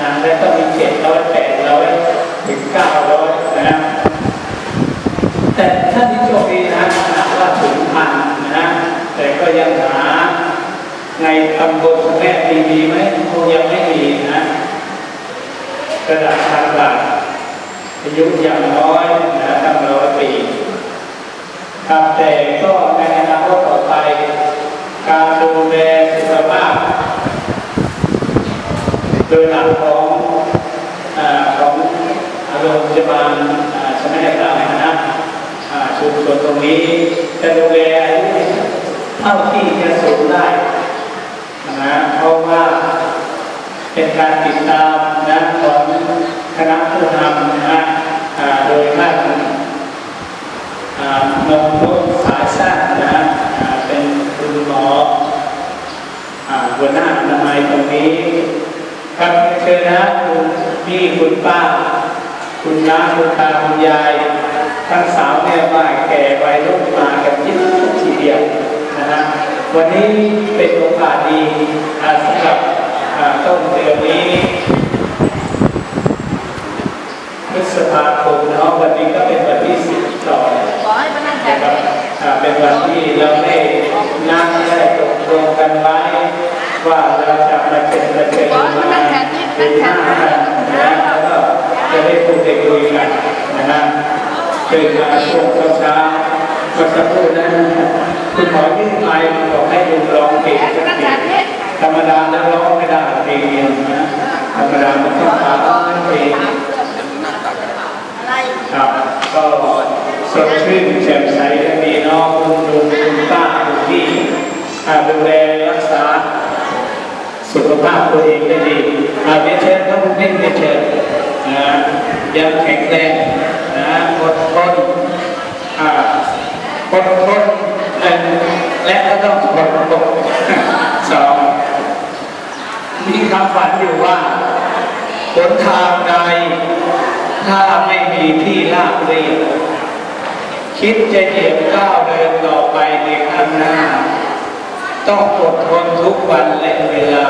นะแล้วก็มีเจ็ดร้อยแปดร้อยถึงเก้าร้อยนะแต่ท่านที่โชคดีนะนะว่าถึงพันนะแต่ก็ยังหาในตำบลแม่ดีมีไหมคงยังไม่มีนะกระดับทางหลักอายุอย่างน้อยนะตั้งร้อยปีครับแต่ก็ในอนาคตต่อไป การดูแลสุขภาพ โดยหลักของอ่าของโรงพยาบาลอ่าสมัยกลางนะอ่าชุม ปีจะดูแลเท่าที่จะสูงได้นะเพราะว่าเป็นการติดตามนะของคณะผู้นำนะโดยท่านนงนุชสายสร้างนะเป็นคุณหมอหัวหน้าอนามัยตรงนี้ครับเชิญนะคุณพี่คุณป้า คุณน้าคุณตาคุณยาย ทั้งสาวแม่บ้านแก่วัยรุ่นมากันยิ่งทีเดียวนะฮะวันนี้เป็นโอกาสดีอ่าสำหรับอ่าต้นเดือนนี้พฤษภาคมเนาะวันนี้ก็เป็นวันที่สิบสองขอให้พนักงานะนครับอ่าเป็นวันที่เราได้นั่งได้ตกลงกันไว้ว่าเราจะมาเป็นประเด็นมาเป็นหน้ากันนะแล้วก็จะได้พูดได้คุยกันนะฮะ เกิดมาช่วงเช้าๆเมื่อสักครู่นั้นคุณหมอยื่นไมค์บอกให้ลุงร้องเพลงสักเพลงธรรมดาแล้วร้องไม่ได้เพลงเดียวนะธรรมดามันต้องตามเพลงครับก็สดชื่นแจ่มใสและมีน้องคุณลุงคุณป้าคุณพี่ดูแลรักษาสุขภาพตัวเองได้ดีอาเรียนเชิญครับคุณพี่เรียเชิญนะยังแข็งแรงนะอดทนอ่า อดทนและก็ต้องอดทนสองมีคำฝันอยู่ว่าหนทางใดถ้าไม่มีที่ลาบเรียบคิดจะเหยียบก้าวเดินต่อไปในข้างหน้า ต้องอดทนทุกวันและเวลา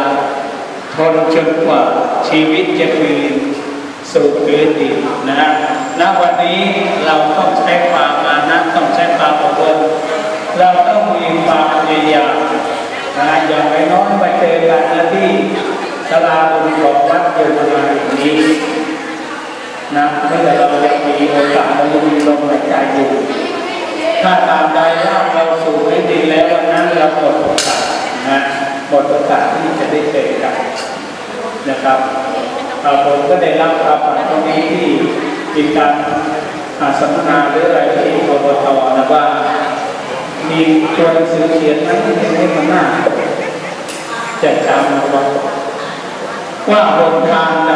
ทนจนกว่าชีวิตจะคืน สู่พื้นดินนะ ณ วันนี้เราต้องใช้ความมานะต้องใช้ความอดทนเราต้องมีความพยายามนะอย่างน้อยๆมาเจอกันนะที่สลาบุญของวัดโยมมาแห่งนี้นะเมื่อเรายังมีโอกาสเรายังมีลมหายใจอยู่ถ้าตามใดร่าเราสู่ไม่ดีแล้ววันนั้นเราหมดโอกาสนะหมดโอกาสที่จะได้เจอกันนะครับ ผมก็ได้รับความฝันตรงนี้ที่มีการอาสัมมนาหรืออะไรที่อบตนะว่า มีตัวหนังสือเขียนไว้ที่เป็นหน้าจะจำเอาไว้ว่าหนทางใด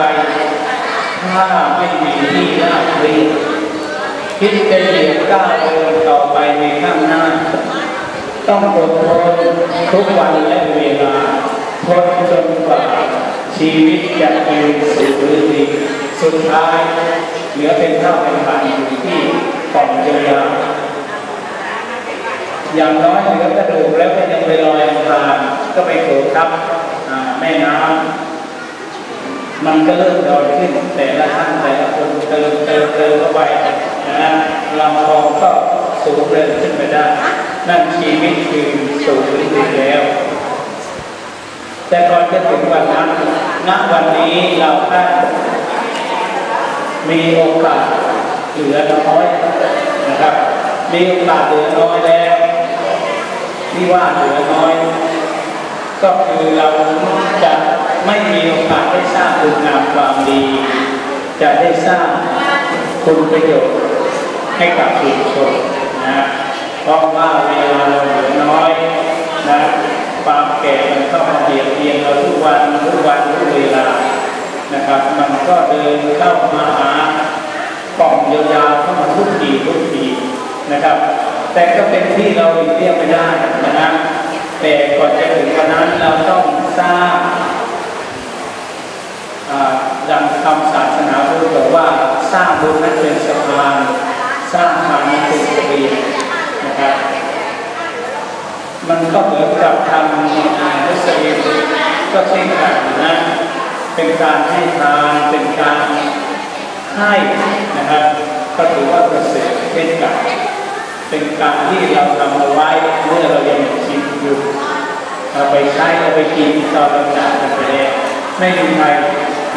ถ้าไม่มีที่ราบเรียบคิดจะเหยียบก้าวเดินต่อไปในข้างหน้า ต้องอดทนทุกวันและเวลา ชีวิตจะยืนสู่พื้นดินสุดท้ายเหลือเป็นเท่าเป็นพันอยู่ที่กล่องเยียวยาอย่างน้อยเหลือกระดูกแล้วก็ยังไปลอยอังคารก็ไปโขกทับแม่น้ำมันก็เริ่มดอยขึ้น แต่ละท่านแต่ละคนเติมเติมเติมเข้าไปนะลำคอก็สูงเดินขึ้นไปได้ นั่นชีวิตคือสูงขึ้นแล้ว แต่ก่อนจะถึงวันนั้น ณวันนี้เราท่านมีโอกาสเหลือน้อยนะครับ มีโอกาสเหลือน้อยแล้วที่ว่าเหลือน้อย ก็คือเราจะไม่มีโอกาสได้สร้างคุณงามความดี จะได้สร้างคุณประโยชน์ให้กับชุมชนนะเพราะว่าเวลาเราเหลือน้อยนะความแก่มันเข้ามาเบียดเบียนเราทุกวันทุกวันทุกเวลานะครับ มันก็เดินเข้ามาหากล่องยาวๆเข้ามาทุกทีทุกทีนะครับ แต่ก็เป็นที่เราหลีกเลี่ยงไม่ได้นะครับแต่ก่อนจะถึงวันนั้นเราต้องสร้างดังคำศาสนาพุทธบอกว่าสร้างบุญนั้นเป็นสะพานสร้างทางนั้นเป็นระเบียงนะครับมันก็เหมือนกับทำอ่ามุสลิมก็เช่นกันนะเป็นการให้ทานเป็นการให้นะครับก็ถือว่าประเสริฐเช่นกัน เป็นการที่เราทำเอาไว้เมื่อเรายังมีชีวิตอยู่เราไปใช้เราไปกินตอนเราจากกันไปแล้วไม่มีใคร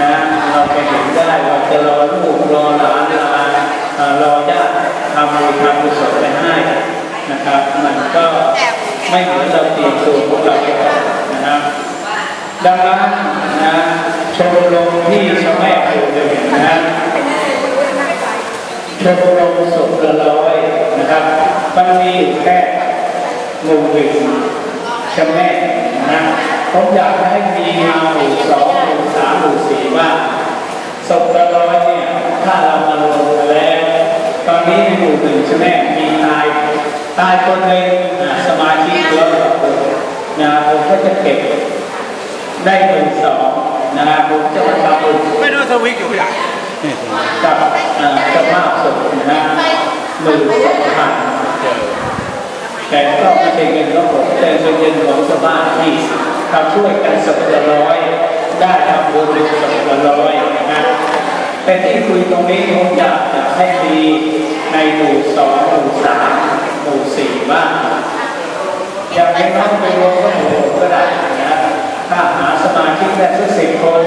นะเราไปเห็นได้เราจะรอลูกรอหลานรอเอ่อรอญาติทำบุญทำกุศลไปให้นะครับ มันก็ไม่เหมือนเราเตรียมตัวพวกเราไปก่อนนะครับดังนั้นนะชมรมที่ชาวแม่อยู่เลยนะชมรมสุขละร้อยนะครับ มันมีอยู่แค่ หมู่หนึ่งชาวแม่นะผมอยากให้มีมาหมู่สองหมู่สามหมู่สี่ว่าสุขละร้อยเนี่ยถ้าเรามารวมกันแล้ว ตอนนี้ในหมู่หนึ่งใช่ไหมมีตายตายคนหนึ่งอะสมาชิกร้อยกว่าคนนะผมก็จะเก็บได้หมื่นสองนะครับผมจะมาทำบุญไม่ดูสวิกอยู่อย่างกับเอ่อเจ้าภาพสดนะฮะหมื่นสองพัน แต่ก็ไม่ใช่เงินของผมแต่เป็นเงินของชาวบ้านที่เขาช่วยกันสัปดาห์ร้อยได้ทำบุญสัปดาห์ร้อยนะฮะแต่ที่คุยตรงนี้ผมอยากจะให้มีในหมู่สองหมู่สามหมู่สี่บ้างอยากให้น้องไปรวมก็หมู่ก็ได้นะถ้าหาสมาชิกได้สักสิบคน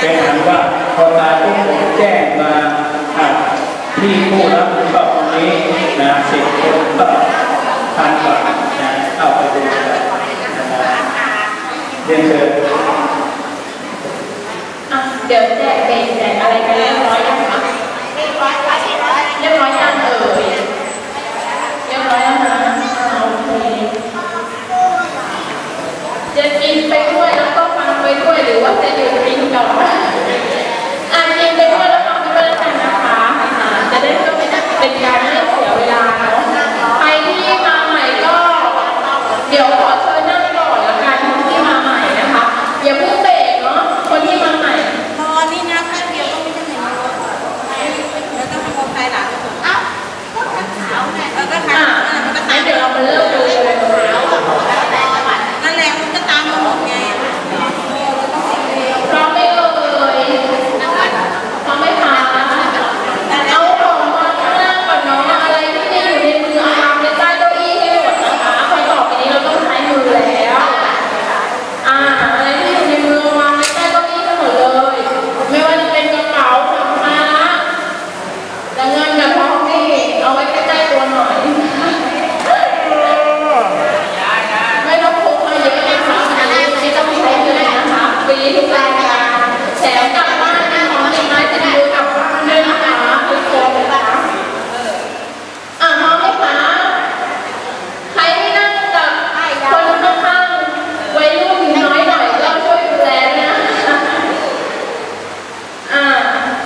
เป็นอันว่าพอมาที่ผมแจ้งมา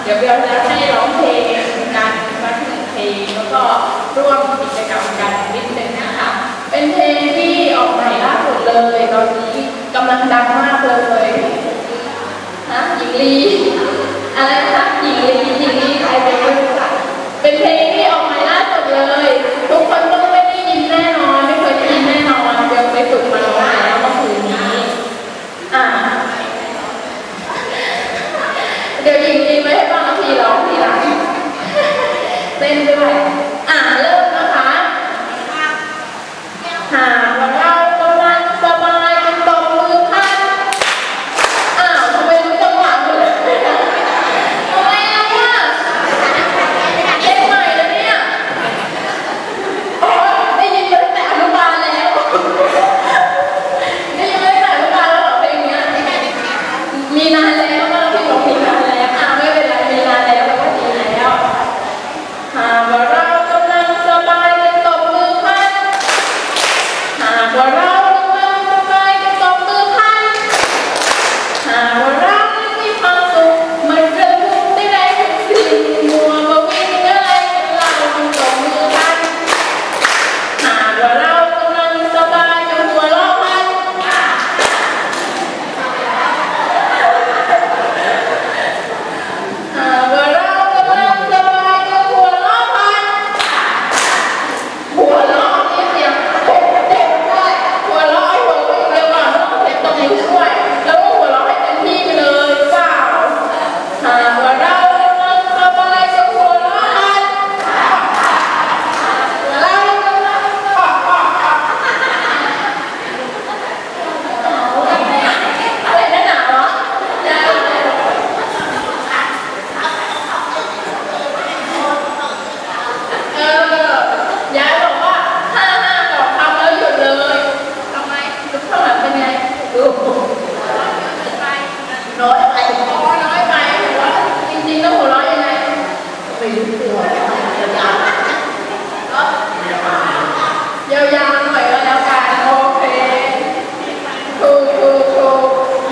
เดี๋ยวเบลจะให้ร้องเพลงกันสักหนึ่งเพลงแล้วก็ร่วมกิจกรรมกันนิดนึงนะคะ เป็นเพลงที่ออกใหม่ล่าสุดเลยตอนนี้กำลังดังมากเลยฮะหญิงลีอะไรนะคะหญิงลีหญิงลีใครเป็น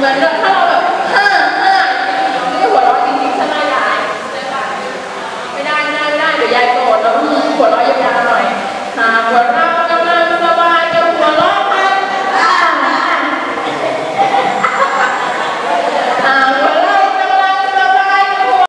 Well,